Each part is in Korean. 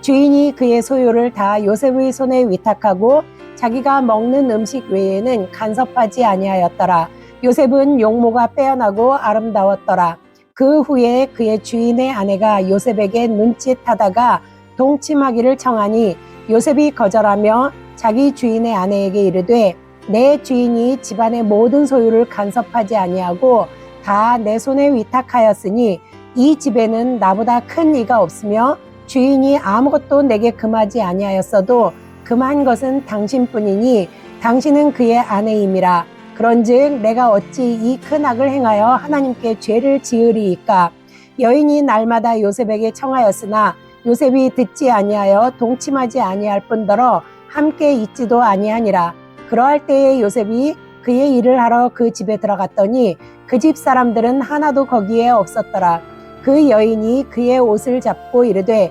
주인이 그의 소유를 다 요셉의 손에 위탁하고 자기가 먹는 음식 외에는 간섭하지 아니하였더라. 요셉은 용모가 빼어나고 아름다웠더라. 그 후에 그의 주인의 아내가 요셉에게 눈짓하다가 동침하기를 청하니 요셉이 거절하며 자기 주인의 아내에게 이르되 내 주인이 집안의 모든 소유를 간섭하지 아니하고 다 내 손에 위탁하였으니 이 집에는 나보다 큰 이가 없으며 주인이 아무것도 내게 금하지 아니하였어도 금한 것은 당신뿐이니 당신은 그의 아내임이라. 그런즉 내가 어찌 이 큰 악을 행하여 하나님께 죄를 지으리이까? 여인이 날마다 요셉에게 청하였으나 요셉이 듣지 아니하여 동침하지 아니할 뿐더러 함께 있지도 아니하니라. 그러할 때에 요셉이 그의 일을 하러 그 집에 들어갔더니 그 집 사람들은 하나도 거기에 없었더라. 그 여인이 그의 옷을 잡고 이르되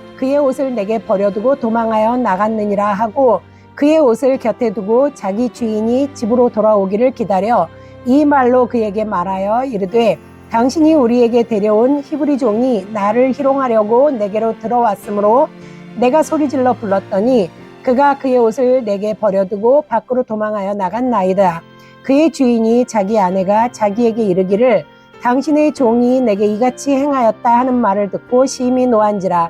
그의 옷을 내게 버려두고 도망하여 나갔느니라 하고 그의 옷을 곁에 두고 자기 주인이 집으로 돌아오기를 기다려 이 말로 그에게 말하여 이르되 당신이 우리에게 데려온 히브리 종이 나를 희롱하려고 내게로 들어왔으므로 내가 소리질러 불렀더니 그가 그의 옷을 내게 버려두고 밖으로 도망하여 나간 나이다. 그의 주인이 자기 아내가 자기에게 이르기를 당신의 종이 내게 이같이 행하였다 하는 말을 듣고 심히 노한지라.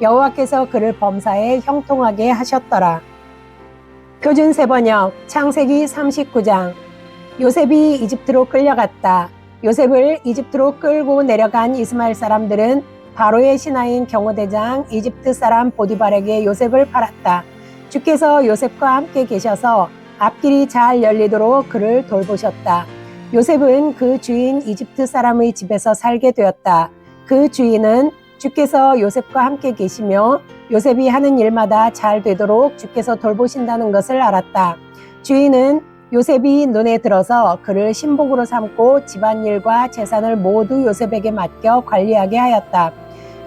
여호와께서 그를 범사에 형통하게 하셨더라. 표준 세번역 창세기 39장 요셉이 이집트로 끌려갔다. 요셉을 이집트로 끌고 내려간 이스마엘 사람들은 바로의 신하인 경호대장 이집트 사람 보디발에게 요셉을 팔았다. 주께서 요셉과 함께 계셔서 앞길이 잘 열리도록 그를 돌보셨다. 요셉은 그 주인 이집트 사람의 집에서 살게 되었다. 그 주인은 주께서 요셉과 함께 계시며 요셉이 하는 일마다 잘 되도록 주께서 돌보신다는 것을 알았다. 주인은 요셉이 눈에 들어서 그를 신복으로 삼고 집안일과 재산을 모두 요셉에게 맡겨 관리하게 하였다.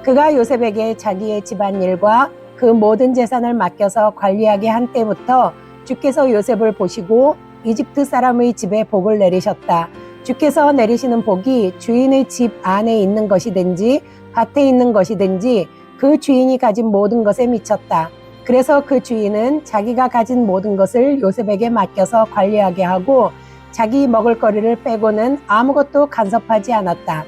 그가 요셉에게 자기의 집안일과 그 모든 재산을 맡겨서 관리하게 한 때부터 주께서 요셉을 보시고 이집트 사람의 집에 복을 내리셨다. 주께서 내리시는 복이 주인의 집 안에 있는 것이든지 밭에 있는 것이든지 그 주인이 가진 모든 것에 미쳤다. 그래서 그 주인은 자기가 가진 모든 것을 요셉에게 맡겨서 관리하게 하고 자기 먹을거리를 빼고는 아무것도 간섭하지 않았다.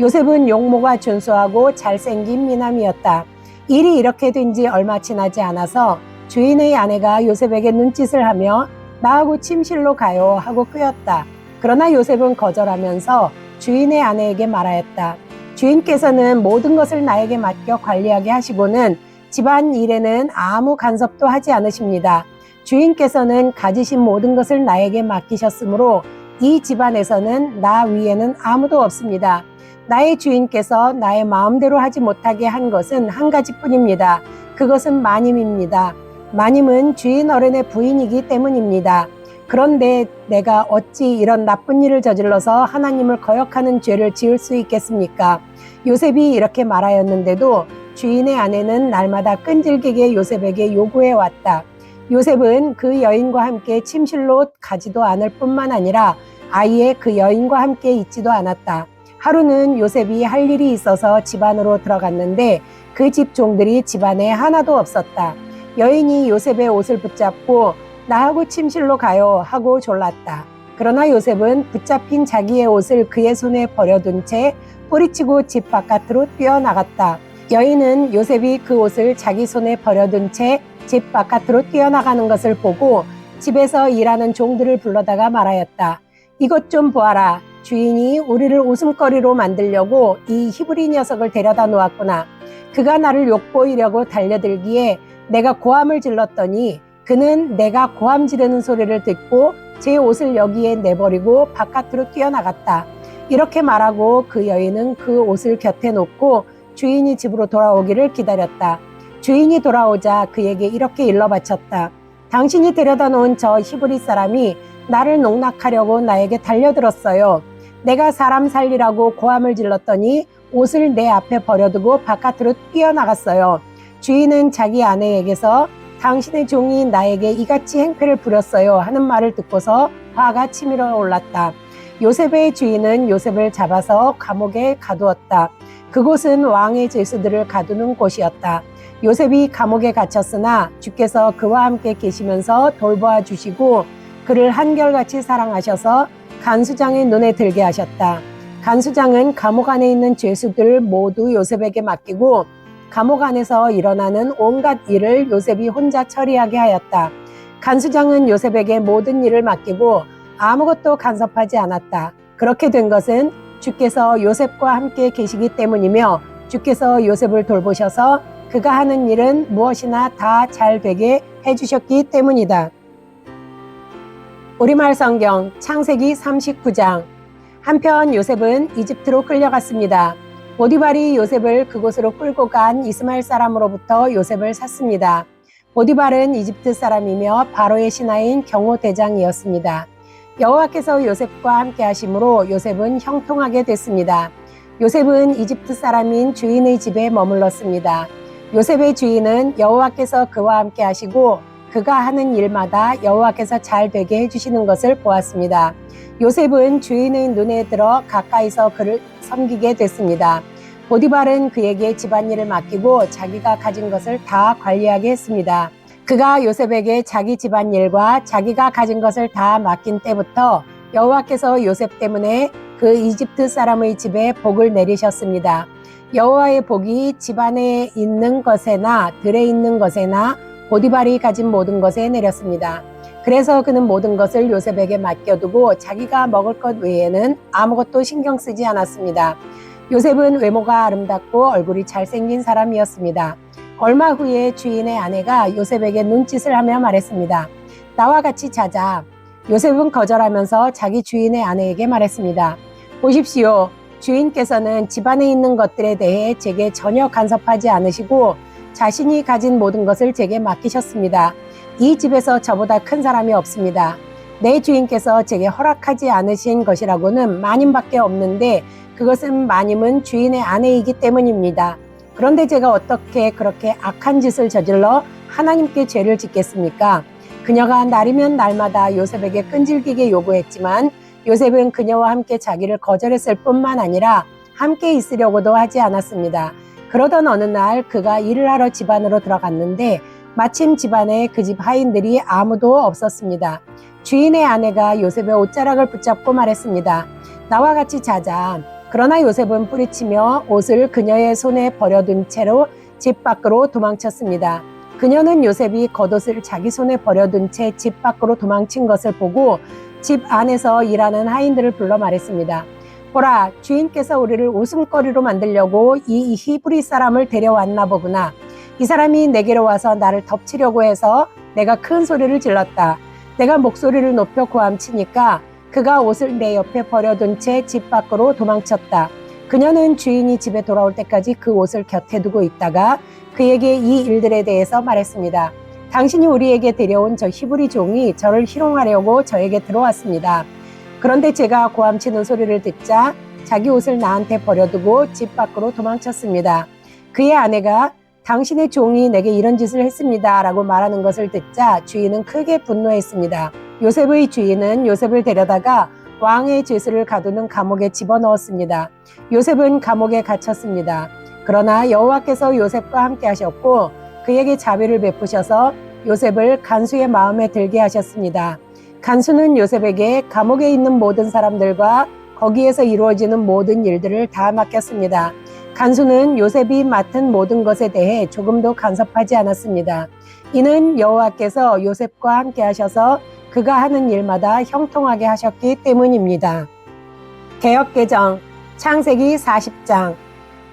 요셉은 용모가 준수하고 잘생긴 미남이었다. 일이 이렇게 된 지 얼마 지나지 않아서 주인의 아내가 요셉에게 눈짓을 하며 나하고 침실로 가요 하고 끄였다. 그러나 요셉은 거절하면서 주인의 아내에게 말하였다. 주인께서는 모든 것을 나에게 맡겨 관리하게 하시고는 집안 일에는 아무 간섭도 하지 않으십니다. 주인께서는 가지신 모든 것을 나에게 맡기셨으므로 이 집안에서는 나 위에는 아무도 없습니다. 나의 주인께서 나의 마음대로 하지 못하게 한 것은 한 가지뿐입니다. 그것은 마님입니다. 마님은 주인 어른의 부인이기 때문입니다. 그런데 내가 어찌 이런 나쁜 일을 저질러서 하나님을 거역하는 죄를 지을 수 있겠습니까? 요셉이 이렇게 말하였는데도 주인의 아내는 날마다 끈질기게 요셉에게 요구해 왔다. 요셉은 그 여인과 함께 침실로 가지도 않을 뿐만 아니라 아예 그 여인과 함께 있지도 않았다. 하루는 요셉이 할 일이 있어서 집 안으로 들어갔는데 그 집 종들이 집안에 하나도 없었다. 여인이 요셉의 옷을 붙잡고 나하고 침실로 가요 하고 졸랐다. 그러나 요셉은 붙잡힌 자기의 옷을 그의 손에 버려둔 채 뿌리치고 집 바깥으로 뛰어나갔다. 여인은 요셉이 그 옷을 자기 손에 버려둔 채 집 바깥으로 뛰어나가는 것을 보고 집에서 일하는 종들을 불러다가 말하였다. 이것 좀 보아라. 주인이 우리를 웃음거리로 만들려고 이 히브리 녀석을 데려다 놓았구나. 그가 나를 욕보이려고 달려들기에 내가 고함을 질렀더니 그는 내가 고함 지르는 소리를 듣고 제 옷을 여기에 내버리고 바깥으로 뛰어나갔다. 이렇게 말하고 그 여인은 그 옷을 곁에 놓고 주인이 집으로 돌아오기를 기다렸다. 주인이 돌아오자 그에게 이렇게 일러 바쳤다. 당신이 데려다 놓은 저 히브리 사람이 나를 농락하려고 나에게 달려들었어요. 내가 사람 살리라고 고함을 질렀더니 옷을 내 앞에 버려두고 바깥으로 뛰어나갔어요. 주인은 자기 아내에게서 당신의 종이 나에게 이같이 행패를 부렸어요 하는 말을 듣고서 화가 치밀어 올랐다. 요셉의 주인은 요셉을 잡아서 감옥에 가두었다. 그곳은 왕의 죄수들을 가두는 곳이었다. 요셉이 감옥에 갇혔으나 주께서 그와 함께 계시면서 돌보아 주시고 그를 한결같이 사랑하셔서 간수장의 눈에 들게 하셨다. 간수장은 감옥 안에 있는 죄수들 모두 요셉에게 맡기고 감옥 안에서 일어나는 온갖 일을 요셉이 혼자 처리하게 하였다. 간수장은 요셉에게 모든 일을 맡기고 아무것도 간섭하지 않았다. 그렇게 된 것은 주께서 요셉과 함께 계시기 때문이며 주께서 요셉을 돌보셔서 그가 하는 일은 무엇이나 다 잘 되게 해주셨기 때문이다. 우리말 성경 창세기 39장 한편 요셉은 이집트로 끌려갔습니다. 보디발이 요셉을 그곳으로 끌고 간 이스마엘 사람으로부터 요셉을 샀습니다. 보디발은 이집트 사람이며 바로의 신하인 경호 대장이었습니다. 여호와께서 요셉과 함께 하심으로 요셉은 형통하게 됐습니다. 요셉은 이집트 사람인 주인의 집에 머물렀습니다. 요셉의 주인은 여호와께서 그와 함께 하시고 그가 하는 일마다 여호와께서 잘 되게 해주시는 것을 보았습니다. 요셉은 주인의 눈에 들어 가까이서 그를 섬기게 됐습니다. 보디발은 그에게 집안일을 맡기고 자기가 가진 것을 다 관리하게 했습니다. 그가 요셉에게 자기 집안일과 자기가 가진 것을 다 맡긴 때부터 여호와께서 요셉 때문에 그 이집트 사람의 집에 복을 내리셨습니다. 여호와의 복이 집안에 있는 것에나 들에 있는 것에나 보디발이 가진 모든 것에 내렸습니다. 그래서 그는 모든 것을 요셉에게 맡겨두고 자기가 먹을 것 외에는 아무것도 신경 쓰지 않았습니다. 요셉은 외모가 아름답고 얼굴이 잘생긴 사람이었습니다. 얼마 후에 주인의 아내가 요셉에게 눈짓을 하며 말했습니다. 나와 같이 자자. 요셉은 거절하면서 자기 주인의 아내에게 말했습니다. 보십시오. 주인께서는 집안에 있는 것들에 대해 제게 전혀 간섭하지 않으시고 자신이 가진 모든 것을 제게 맡기셨습니다. 이 집에서 저보다 큰 사람이 없습니다. 내 주인께서 제게 허락하지 않으신 것이라고는 마님밖에 없는데 그것은 마님은 주인의 아내이기 때문입니다. 그런데 제가 어떻게 그렇게 악한 짓을 저질러 하나님께 죄를 짓겠습니까? 그녀가 날이면 날마다 요셉에게 끈질기게 요구했지만 요셉은 그녀와 함께 자기를 거절했을 뿐만 아니라 함께 있으려고도 하지 않았습니다. 그러던 어느 날 그가 일을 하러 집 안으로 들어갔는데 마침 집안에 그 집 하인들이 아무도 없었습니다. 주인의 아내가 요셉의 옷자락을 붙잡고 말했습니다. 나와 같이 자자. 그러나 요셉은 뿌리치며 옷을 그녀의 손에 버려둔 채로 집 밖으로 도망쳤습니다. 그녀는 요셉이 겉옷을 자기 손에 버려둔 채 집 밖으로 도망친 것을 보고 집 안에서 일하는 하인들을 불러 말했습니다. 보라, 주인께서 우리를 웃음거리로 만들려고 이 히브리 사람을 데려왔나 보구나. 이 사람이 내게로 와서 나를 덮치려고 해서 내가 큰 소리를 질렀다. 내가 목소리를 높여 고함치니까 그 그가 옷을 내 옆에 버려둔 채 집 밖으로 도망쳤다. 그녀는 주인이 집에 돌아올 때까지 그 옷을 곁에 두고 있다가 그에게 이 일들에 대해서 말했습니다. 당신이 우리에게 데려온 저 히브리 종이 저를 희롱하려고 저에게 들어왔습니다. 그런데 제가 고함치는 소리를 듣자 자기 옷을 나한테 버려두고 집 밖으로 도망쳤습니다. 그의 아내가 당신의 종이 내게 이런 짓을 했습니다. 라고 말하는 것을 듣자 주인은 크게 분노했습니다. 요셉의 주인은 요셉을 데려다가 왕의 죄수를 가두는 감옥에 집어넣었습니다. 요셉은 감옥에 갇혔습니다. 그러나 여호와께서 요셉과 함께 하셨고 그에게 자비를 베푸셔서 요셉을 간수의 마음에 들게 하셨습니다. 간수는 요셉에게 감옥에 있는 모든 사람들과 거기에서 이루어지는 모든 일들을 다 맡겼습니다. 간수는 요셉이 맡은 모든 것에 대해 조금도 간섭하지 않았습니다. 이는 여호와께서 요셉과 함께 하셔서 그가 하는 일마다 형통하게 하셨기 때문입니다. 개혁개정 창세기 40장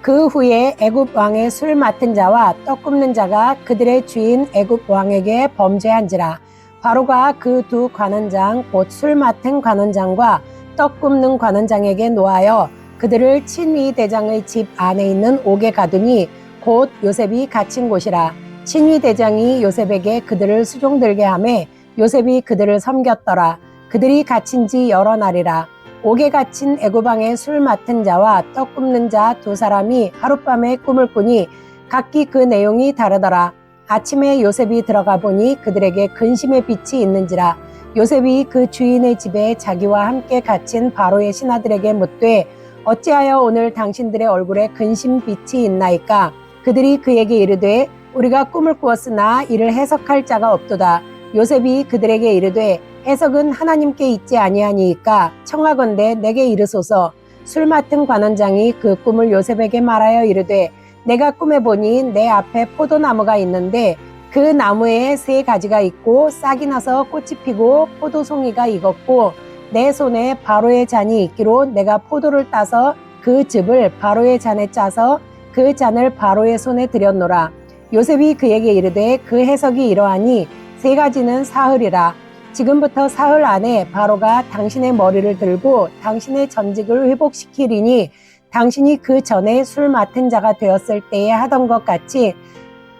그 후에 애굽 왕의 술 맡은 자와 떡 굽는 자가 그들의 주인 애굽 왕에게 범죄한지라 바로가 그 두 관원장 곧 술 맡은 관원장과 떡 굽는 관원장에게 노하여 그들을 친위 대장의 집 안에 있는 옥에 가두니 곧 요셉이 갇힌 곳이라 친위 대장이 요셉에게 그들을 수종들게 하매 요셉이 그들을 섬겼더라 그들이 갇힌 지 여러 날이라 옥에 갇힌 애고방의 술 맡은 자와 떡 굽는 자 두 사람이 하룻밤에 꿈을 꾸니 각기 그 내용이 다르더라. 아침에 요셉이 들어가 보니 그들에게 근심의 빛이 있는지라 요셉이 그 주인의 집에 자기와 함께 갇힌 바로의 신하들에게 묻되 어찌하여 오늘 당신들의 얼굴에 근심 빛이 있나이까? 그들이 그에게 이르되 우리가 꿈을 꾸었으나 이를 해석할 자가 없도다. 요셉이 그들에게 이르되 해석은 하나님께 있지 아니하니이까 청하건대 내게 이르소서. 술 맡은 관원장이 그 꿈을 요셉에게 말하여 이르되 내가 꿈에 보니 내 앞에 포도나무가 있는데 그 나무에 세 가지가 있고 싹이 나서 꽃이 피고 포도송이가 익었고 내 손에 바로의 잔이 있기로 내가 포도를 따서 그 즙을 바로의 잔에 짜서 그 잔을 바로의 손에 들였노라. 요셉이 그에게 이르되 그 해석이 이러하니 세 가지는 사흘이라. 지금부터 사흘 안에 바로가 당신의 머리를 들고 당신의 전직을 회복시키리니 당신이 그 전에 술 맡은 자가 되었을 때에 하던 것 같이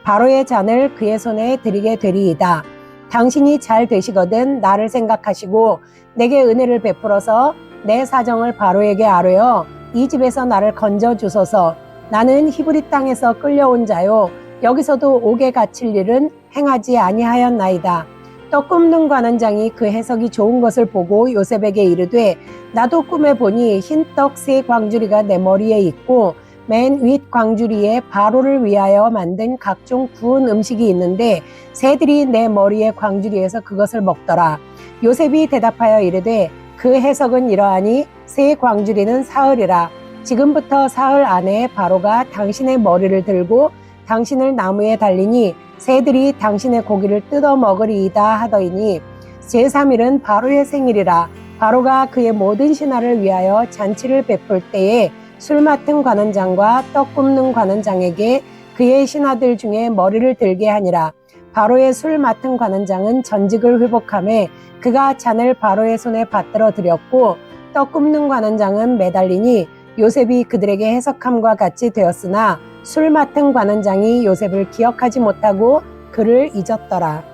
바로의 잔을 그의 손에 드리게 되리이다. 당신이 잘 되시거든 나를 생각하시고 내게 은혜를 베풀어서 내 사정을 바로에게 아뢰어 이 집에서 나를 건져 주소서. 나는 히브리 땅에서 끌려온 자요 여기서도 옥에 갇힐 일은 행하지 아니하였나이다. 떡 굽는 관원장이 그 해석이 좋은 것을 보고 요셉에게 이르되 나도 꿈에 보니 흰 떡 세 광주리가 내 머리에 있고 맨 윗 광주리에 바로를 위하여 만든 각종 구운 음식이 있는데 새들이 내 머리에 광주리에서 그것을 먹더라. 요셉이 대답하여 이르되 그 해석은 이러하니 세 광주리는 사흘이라. 지금부터 사흘 안에 바로가 당신의 머리를 들고 당신을 나무에 달리니 새들이 당신의 고기를 뜯어 먹으리이다 하더이니 제3일은 바로의 생일이라 바로가 그의 모든 신하를 위하여 잔치를 베풀 때에 술 맡은 관원장과 떡 굽는 관원장에게 그의 신하들 중에 머리를 들게 하니라. 바로의 술 맡은 관원장은 전직을 회복함에 그가 잔을 바로의 손에 받들어 드렸고 떡 굽는 관원장은 매달리니 요셉이 그들에게 해석함과 같이 되었으나 술 맡은 관원장이 요셉을 기억하지 못하고 그를 잊었더라.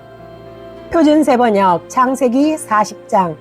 표준세 번역 창세기 40장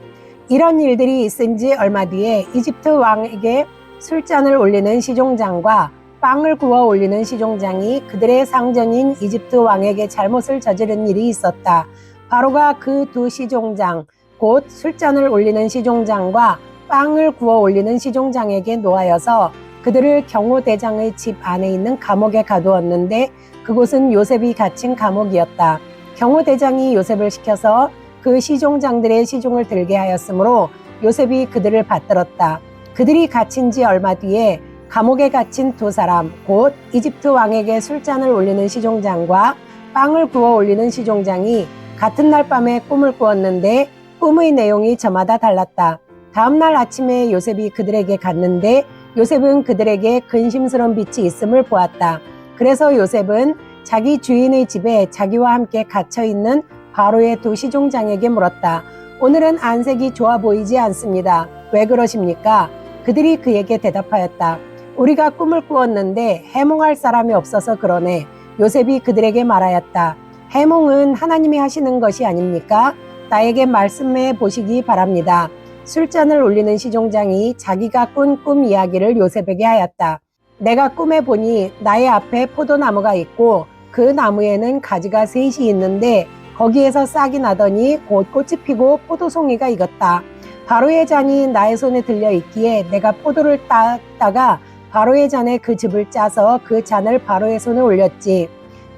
이런 일들이 있은 지 얼마 뒤에 이집트 왕에게 술잔을 올리는 시종장과 빵을 구워 올리는 시종장이 그들의 상전인 이집트 왕에게 잘못을 저지른 일이 있었다. 바로가 그 두 시종장, 곧 술잔을 올리는 시종장과 빵을 구워 올리는 시종장에게 노하여서 그들을 경호대장의 집 안에 있는 감옥에 가두었는데 그곳은 요셉이 갇힌 감옥이었다. 경호대장이 요셉을 시켜서 그 시종장들의 시종을 들게 하였으므로 요셉이 그들을 받들었다. 그들이 갇힌 지 얼마 뒤에 감옥에 갇힌 두 사람, 곧 이집트 왕에게 술잔을 올리는 시종장과 빵을 구워 올리는 시종장이 같은 날 밤에 꿈을 꾸었는데 꿈의 내용이 저마다 달랐다. 다음날 아침에 요셉이 그들에게 갔는데 요셉은 그들에게 근심스러운 빛이 있음을 보았다. 그래서 요셉은 자기 주인의 집에 자기와 함께 갇혀 있는 바로의 두 시종장에게 물었다. 오늘은 안색이 좋아 보이지 않습니다. 왜 그러십니까? 그들이 그에게 대답하였다. 우리가 꿈을 꾸었는데 해몽할 사람이 없어서 그러네. 요셉이 그들에게 말하였다. 해몽은 하나님이 하시는 것이 아닙니까? 나에게 말씀해 보시기 바랍니다. 술잔을 올리는 시종장이 자기가 꾼 꿈 이야기를 요셉에게 하였다. 내가 꿈에 보니 나의 앞에 포도나무가 있고 그 나무에는 가지가 셋이 있는데 거기에서 싹이 나더니 곧 꽃이 피고 포도송이가 익었다. 바로의 잔이 나의 손에 들려 있기에 내가 포도를 따다가 바로의 잔에 그 즙을 짜서 그 잔을 바로의 손에 올렸지.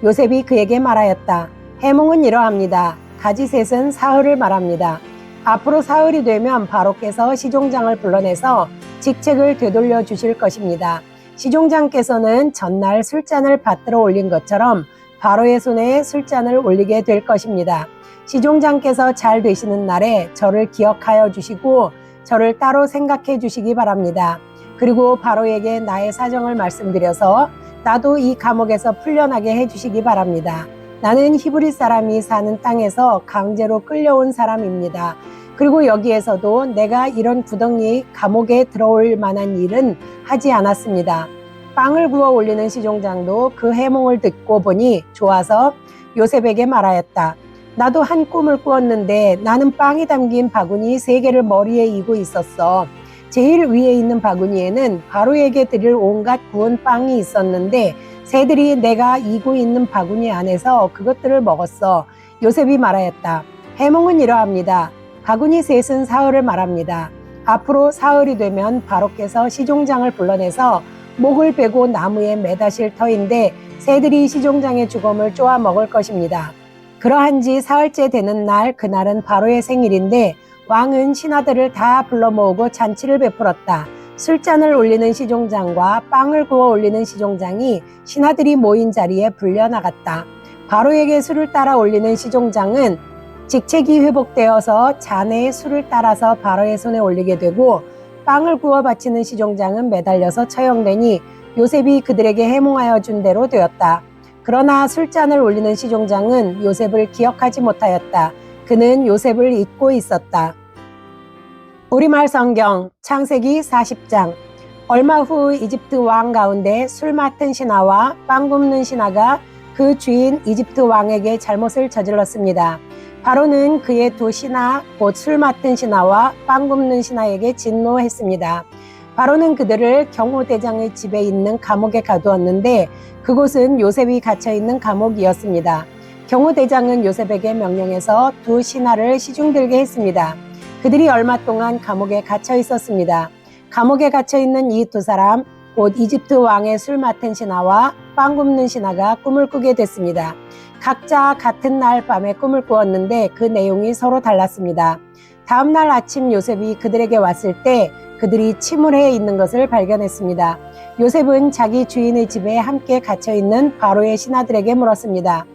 요셉이 그에게 말하였다. 해몽은 이러합니다. 가지 셋은 사흘을 말합니다. 앞으로 사흘이 되면 바로 께서 시종장을 불러내서 직책을 되돌려 주실 것입니다. 시종장께서는 전날 술잔을 받들어 올린 것처럼 바로의 손에 술잔을 올리게 될 것입니다. 시종장께서 잘 되시는 날에 저를 기억하여 주시고 저를 따로 생각해 주시기 바랍니다. 그리고 바로에게 나의 사정을 말씀드려서 나도 이 감옥에서 풀려나게 해 주시기 바랍니다. 나는 히브리 사람이 사는 땅에서 강제로 끌려온 사람입니다. 그리고 여기에서도 내가 이런 구덩이 감옥에 들어올 만한 일은 하지 않았습니다. 빵을 구워 올리는 시종장도 그 해몽을 듣고 보니 좋아서 요셉에게 말하였다. 나도 한 꿈을 꾸었는데 나는 빵이 담긴 바구니 세 개를 머리에 이고 있었어. 제일 위에 있는 바구니에는 바로에게 드릴 온갖 구운 빵이 있었는데 새들이 내가 이고 있는 바구니 안에서 그것들을 먹었어. 요셉이 말하였다. 해몽은 이러합니다. 바구니 셋은 사흘을 말합니다. 앞으로 사흘이 되면 바로께서 시종장을 불러내서 목을 베고 나무에 매다실 터인데 새들이 시종장의 죽음을 쪼아 먹을 것입니다. 그러한 지 사흘째 되는 날 그날은 바로의 생일인데 왕은 신하들을 다 불러 모으고 잔치를 베풀었다. 술잔을 올리는 시종장과 빵을 구워 올리는 시종장이 신하들이 모인 자리에 불려나갔다. 바로에게 술을 따라 올리는 시종장은 직책이 회복되어서 잔에 술을 따라서 바로의 손에 올리게 되고 빵을 구워 바치는 시종장은 매달려서 처형되니 요셉이 그들에게 해몽하여 준 대로 되었다. 그러나 술잔을 올리는 시종장은 요셉을 기억하지 못하였다. 그는 요셉을 잊고 있었다. 우리말 성경 창세기 40장 얼마 후 이집트 왕 가운데 술 맡은 신하와 빵 굽는 신하가 그 주인 이집트 왕에게 잘못을 저질렀습니다. 바로는 그의 두 신하 곧 술 맡은 신하와 빵 굽는 신하에게 진노했습니다. 바로는 그들을 경호대장의 집에 있는 감옥에 가두었는데 그곳은 요셉이 갇혀 있는 감옥이었습니다. 경호대장은 요셉에게 명령해서 두 신하를 시중들게 했습니다. 그들이 얼마 동안 감옥에 갇혀 있었습니다. 감옥에 갇혀 있는 이 두 사람, 곧 이집트 왕의 술 맡은 신하와 빵 굽는 신하가 꿈을 꾸게 됐습니다. 각자 같은 날 밤에 꿈을 꾸었는데 그 내용이 서로 달랐습니다. 다음 날 아침 요셉이 그들에게 왔을 때 그들이 침울해 있는 것을 발견했습니다. 요셉은 자기 주인의 집에 함께 갇혀 있는 바로의 신하들에게 물었습니다.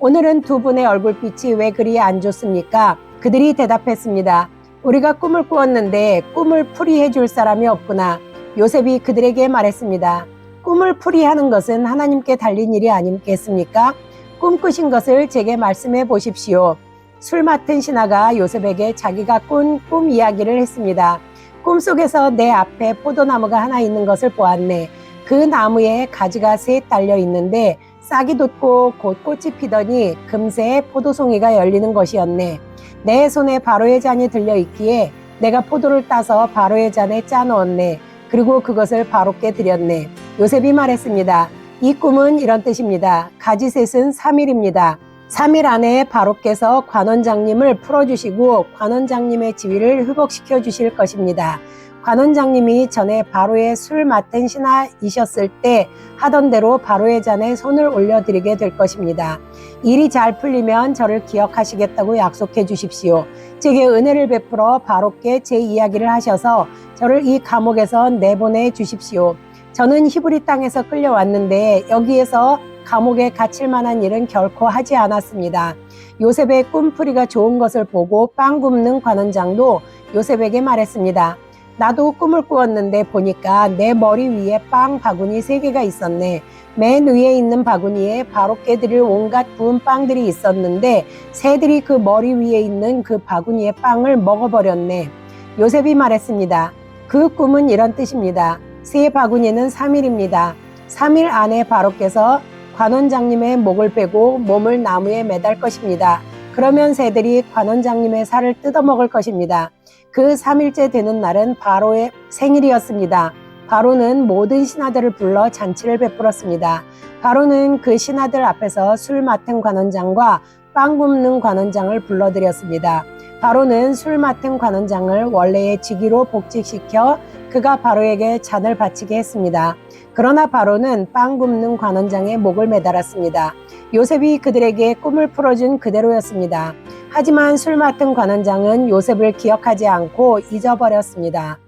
오늘은 두 분의 얼굴빛이 왜 그리 안 좋습니까? 그들이 대답했습니다. 우리가 꿈을 꾸었는데 꿈을 풀이해 줄 사람이 없구나. 요셉이 그들에게 말했습니다. 꿈을 풀이하는 것은 하나님께 달린 일이 아니겠습니까? 꿈꾸신 것을 제게 말씀해 보십시오. 술 맡은 신하가 요셉에게 자기가 꾼 꿈 이야기를 했습니다. 꿈속에서 내 앞에 포도나무가 하나 있는 것을 보았네. 그 나무에 가지가 셋 달려 있는데 싹이 돋고 곧 꽃이 피더니 금세 포도송이가 열리는 것이었네. 내 손에 바로의 잔이 들려 있기에 내가 포도를 따서 바로의 잔에 짜 넣었네. 그리고 그것을 바로께 드렸네. 요셉이 말했습니다. 이 꿈은 이런 뜻입니다. 가지셋은 3일입니다. 3일 안에 바로께서 관원장님을 풀어주시고 관원장님의 지위를 회복시켜 주실 것입니다. 관원장님이 전에 바로의 술 맡은 신하이셨을 때 하던 대로 바로의 잔에 손을 올려드리게 될 것입니다. 일이 잘 풀리면 저를 기억하시겠다고 약속해 주십시오. 제게 은혜를 베풀어 바로께 제 이야기를 하셔서 저를 이 감옥에서 내보내 주십시오. 저는 히브리 땅에서 끌려왔는데 여기에서 감옥에 갇힐 만한 일은 결코 하지 않았습니다. 요셉의 꿈풀이가 좋은 것을 보고 빵 굽는 관원장도 요셉에게 말했습니다. 나도 꿈을 꾸었는데 보니까 내 머리 위에 빵 바구니 세 개가 있었네. 맨 위에 있는 바구니에 바로 깨 드릴 온갖 구운 빵들이 있었는데 새들이 그 머리 위에 있는 그 바구니의 빵을 먹어버렸네. 요셉이 말했습니다. 그 꿈은 이런 뜻입니다. 새 바구니는 3일입니다. 3일 안에 바로께서 관원장님의 목을 빼고 몸을 나무에 매달 것입니다. 그러면 새들이 관원장님의 살을 뜯어먹을 것입니다. 그 3일째 되는 날은 바로의 생일이었습니다. 바로는 모든 신하들을 불러 잔치를 베풀었습니다. 바로는 그 신하들 앞에서 술 맡은 관원장과 빵 굽는 관원장을 불러들였습니다. 바로는 술 맡은 관원장을 원래의 직위로 복직시켜 그가 바로에게 잔을 바치게 했습니다. 그러나 바로는 빵 굽는 관원장의 목을 매달았습니다. 요셉이 그들에게 꿈을 풀어준 그대로였습니다. 하지만 술 맡은 관원장은 요셉을 기억하지 않고 잊어버렸습니다.